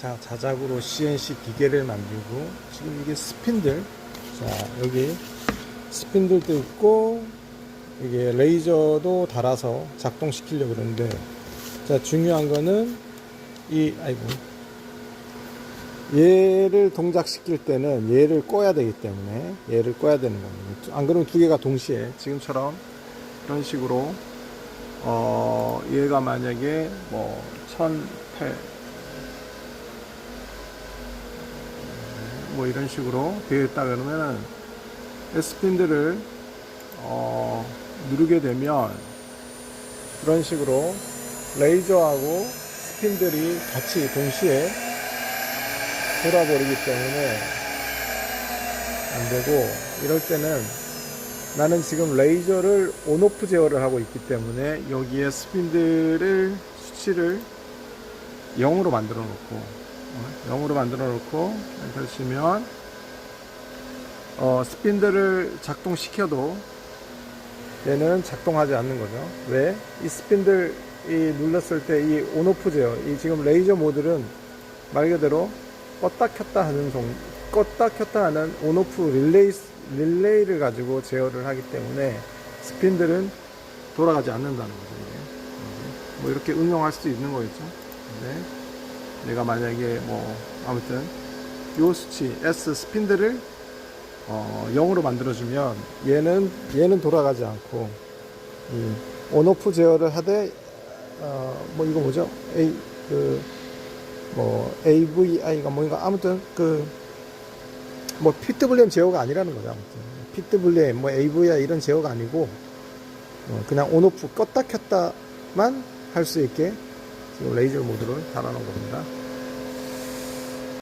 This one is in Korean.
자, 자작으로 CNC 기계를 만들고 지금 이게 스핀들 자 여기 스핀들도 있고 이게 레이저도 달아서 작동시키려고 그러는데 자 중요한 거는 이 아이고 얘를 동작시킬 때는 얘를 꺼야 되기 때문에 얘를 꺼야 되는 겁니다. 안 그러면 두 개가 동시에 지금처럼 이런 식으로 어 얘가 만약에 뭐 1008, 뭐 이런 식으로 되어 있다 그러면은 스핀들을 어 누르게 되면 그런 식으로 레이저하고 스핀들이 같이 동시에 돌아버리기 때문에 안 되고 이럴 때는 나는 지금 레이저를 온오프 제어를 하고 있기 때문에 여기에 스핀들을 수치를 0으로 만들어 놓고 0으로 만들어 놓고 엔터 치면 어, 스핀들을 작동시켜도 얘는 작동하지 않는 거죠. 왜? 이 스핀들 이 눌렀을 때 이 온오프 제어, 이 지금 레이저 모드는 말 그대로 껐다 켰다 하는 종, 껐다 켰다 하는 온오프 릴레이, 릴레이를 가지고 제어를 하기 때문에 스핀들은 돌아가지 않는다는 거죠. 이게. 뭐 이렇게 응용할 수 있는 거겠죠. 네. 내가 만약에 뭐 아무튼 요 수치 S 스핀들을 어, 0으로 만들어주면 얘는 얘는 돌아가지 않고 이 온오프 제어를 하되 어, 뭐 이거 뭐죠? A 그뭐 AVI가 뭔가 아무튼 그뭐 PWM 제어가 아니라는 거죠. 아무튼 PWM 뭐 AVI 이런 제어가 아니고 어, 그냥 온오프 껐다 켰다만 할 수 있게 레이저 모드를 달아놓은 겁니다.